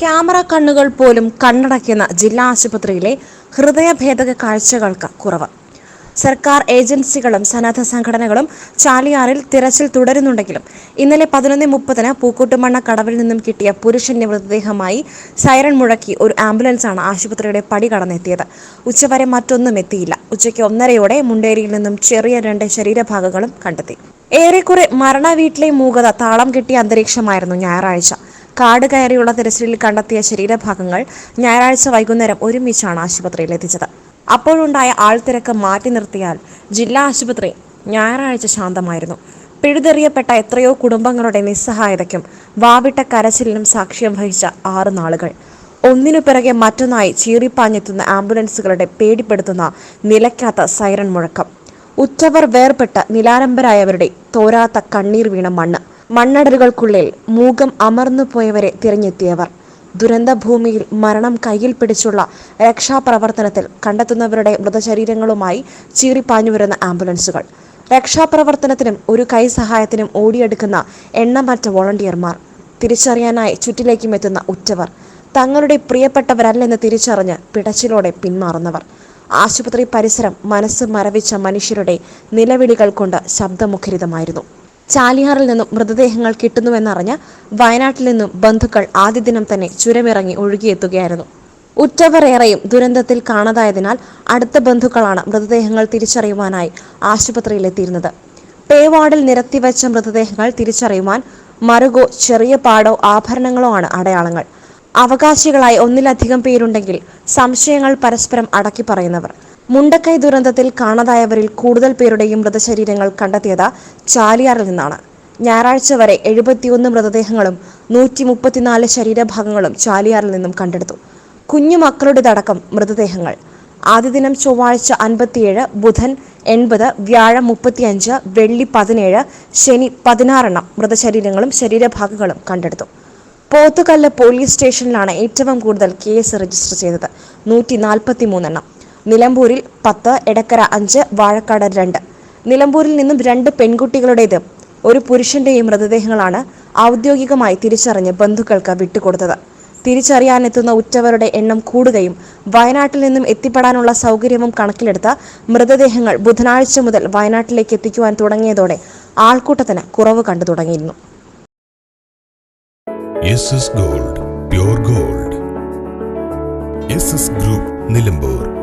Camera കണ്ണുകൾ പോലും കണ്ണടയ്ക്കുന്ന ജില്ലാ ആശുപത്രിയിലെ ഹൃദയഭേദക കാഴ്ചകൾക്ക് കുറവ്. സർക്കാർ ഏജൻസികളും സന്നദ്ധ സംഘടനകളും ചാലിയാറിൽ തിരച്ചിൽ തുടരുന്നുണ്ടെങ്കിലും ഇന്നലെ പതിനൊന്ന് മുപ്പതിന് പൂക്കൂട്ടുമണ്ണ കടവിൽ നിന്നും കിട്ടിയ പുരുഷന്റെ മൃതദേഹമായി സൈറൺ മുഴക്കി ഒരു ആംബുലൻസാണ് ആശുപത്രിയുടെ പടി കടന്നെത്തിയത്. ഉച്ചവരെ മറ്റൊന്നും എത്തിയില്ല. ഉച്ചയ്ക്ക് ഒന്നരയോടെ മുണ്ടേരിയിൽ നിന്നും ചെറിയ രണ്ട് ശരീരഭാഗങ്ങളും കണ്ടെത്തി. ഏറെക്കുറെ മരണ വീട്ടിലെ മൂകത താളം കെട്ടിയ അന്തരീക്ഷമായിരുന്നു ഞായറാഴ്ച. കാട് കയറിയുള്ള തിരച്ചിലിൽ കണ്ടെത്തിയ ശരീരഭാഗങ്ങൾ ഞായറാഴ്ച വൈകുന്നേരം ഒരുമിച്ചാണ് ആശുപത്രിയിൽ എത്തിച്ചത് അപ്പോഴുണ്ടായ ആൾത്തിരക്ക് മാറ്റി നിർത്തിയാൽ ജില്ലാ ആശുപത്രി ഞായറാഴ്ച ശാന്തമായിരുന്നു. പിഴുതെറിയപ്പെട്ട എത്രയോ കുടുംബങ്ങളുടെ നിസ്സഹായതയ്ക്കും വാവിട്ട കരച്ചിലിനും സാക്ഷ്യം വഹിച്ച ആറ് നാളുകൾ. ഒന്നിനു പിറകെ മറ്റൊന്നായി ചീറിപ്പാഞ്ഞെത്തുന്ന ആംബുലൻസുകളുടെ പേടിപ്പെടുത്തുന്ന നിലയ്ക്കാത്ത സൈറൺ മുഴക്കം. ഉറ്റവർ വേർപെട്ട് നിലാരംബരായവരുടെ തോരാത്ത കണ്ണീർ വീണ മണ്ണ്. മണ്ണടലുകൾക്കുള്ളിൽ മൂകം അമർന്നു പോയവരെ തിരഞ്ഞെത്തിയവർ. ദുരന്തഭൂമിയിൽ മരണം കയ്യിൽ പിടിച്ചുള്ള രക്ഷാപ്രവർത്തനത്തിൽ കണ്ടെത്തുന്നവരുടെ മൃതശരീരങ്ങളുമായി ചീറിപ്പാഞ്ഞു വരുന്ന ആംബുലൻസുകൾ. രക്ഷാപ്രവർത്തനത്തിനും ഒരു കൈ സഹായത്തിനും ഓടിയെടുക്കുന്ന എണ്ണമറ്റ വോളണ്ടിയർമാർ തിരിച്ചറിയാനായി ചുറ്റിലേക്കും എത്തുന്ന ഉറ്റവർ തങ്ങളുടെ പ്രിയപ്പെട്ടവരല്ലെന്ന് തിരിച്ചറിഞ്ഞ് പിടച്ചിലോടെ പിന്മാറുന്നവർ. ആശുപത്രി പരിസരം മനസ്സ് മരവിച്ച മനുഷ്യരുടെ നിലവിളികൾ കൊണ്ട് ശബ്ദമുഖരിതമായിരുന്നു. ചാലിയാറിൽ നിന്നും മൃതദേഹങ്ങൾ കിട്ടുന്നുവെന്നറിഞ്ഞ് വയനാട്ടിൽ നിന്നും ബന്ധുക്കൾ ആദ്യ ദിനം തന്നെ ചുരമിറങ്ങി ഒഴുകിയെത്തുകയായിരുന്നു. ഉറ്റവരേറെയും ദുരന്തത്തിൽ കാണാതായതിനാൽ അടുത്ത ബന്ധുക്കളാണ് മൃതദേഹങ്ങൾ തിരിച്ചറിയുവാനായി ആശുപത്രിയിലെത്തിയിരുന്നത്. പേവാർഡിൽ നിരത്തിവെച്ച മൃതദേഹങ്ങൾ തിരിച്ചറിയുവാൻ മറുകോ ചെറിയ പാടോ ആഭരണങ്ങളോ ആണ് അടയാളങ്ങൾ. അവകാശികളായി ഒന്നിലധികം പേരുണ്ടെങ്കിൽ സംശയങ്ങൾ പരസ്പരം അടക്കി പറയുന്നവർ. മുണ്ടക്കൈ ദുരന്തത്തിൽ കാണാതായവരിൽ കൂടുതൽ പേരുടെയും മൃതശരീരങ്ങൾ കണ്ടെത്തിയത് ചാലിയാറിൽ നിന്നാണ്. ഞായറാഴ്ച വരെ എഴുപത്തിയൊന്ന് മൃതദേഹങ്ങളും നൂറ്റി മുപ്പത്തിനാല് ശരീരഭാഗങ്ങളും ചാലിയാറിൽ നിന്നും കണ്ടെടുത്തു. കുഞ്ഞുമക്കളുടേതടക്കം മൃതദേഹങ്ങൾ. ആദ്യ ദിനം ചൊവ്വാഴ്ച അൻപത്തിയേഴ് ബുധൻ എൺപത് വ്യാഴം മുപ്പത്തിയഞ്ച് വെള്ളി പതിനേഴ് ശനി പതിനാറെണ്ണം മൃതശരീരങ്ങളും ശരീരഭാഗങ്ങളും കണ്ടെടുത്തു. പോത്തുകല്ല് പോലീസ് സ്റ്റേഷനിലാണ് ഏറ്റവും കൂടുതൽ കേസ് രജിസ്റ്റർ ചെയ്തത്. നൂറ്റി നാൽപ്പത്തി മൂന്നെണ്ണം നിലമ്പൂരിൽ പത്ത് എടക്കര അഞ്ച് വാഴക്കാട് രണ്ട്. നിലമ്പൂരിൽ നിന്നും രണ്ട് പെൺകുട്ടികളുടേത് ഒരു പുരുഷന്റെയും മൃതദേഹങ്ങളാണ് ഔദ്യോഗികമായി തിരിച്ചറിഞ്ഞ് ബന്ധുക്കൾക്ക് വിട്ടുകൊടുത്തത്. തിരിച്ചറിയാനെത്തുന്ന ഉറ്റവരുടെ എണ്ണം കൂടുകയും വയനാട്ടിൽ നിന്നും എത്തിപ്പെടാനുള്ള സൗകര്യവും കണക്കിലെടുത്ത് മൃതദേഹങ്ങൾ ബുധനാഴ്ച മുതൽ വയനാട്ടിലേക്ക് എത്തിക്കുവാൻ തുടങ്ങിയതോടെ ആൾക്കൂട്ടത്തിന് കുറവ് കണ്ടു തുടങ്ങിയിരുന്നു. Gold gold. ഗ്രൂപ്പ് നിലമ്പൂർ.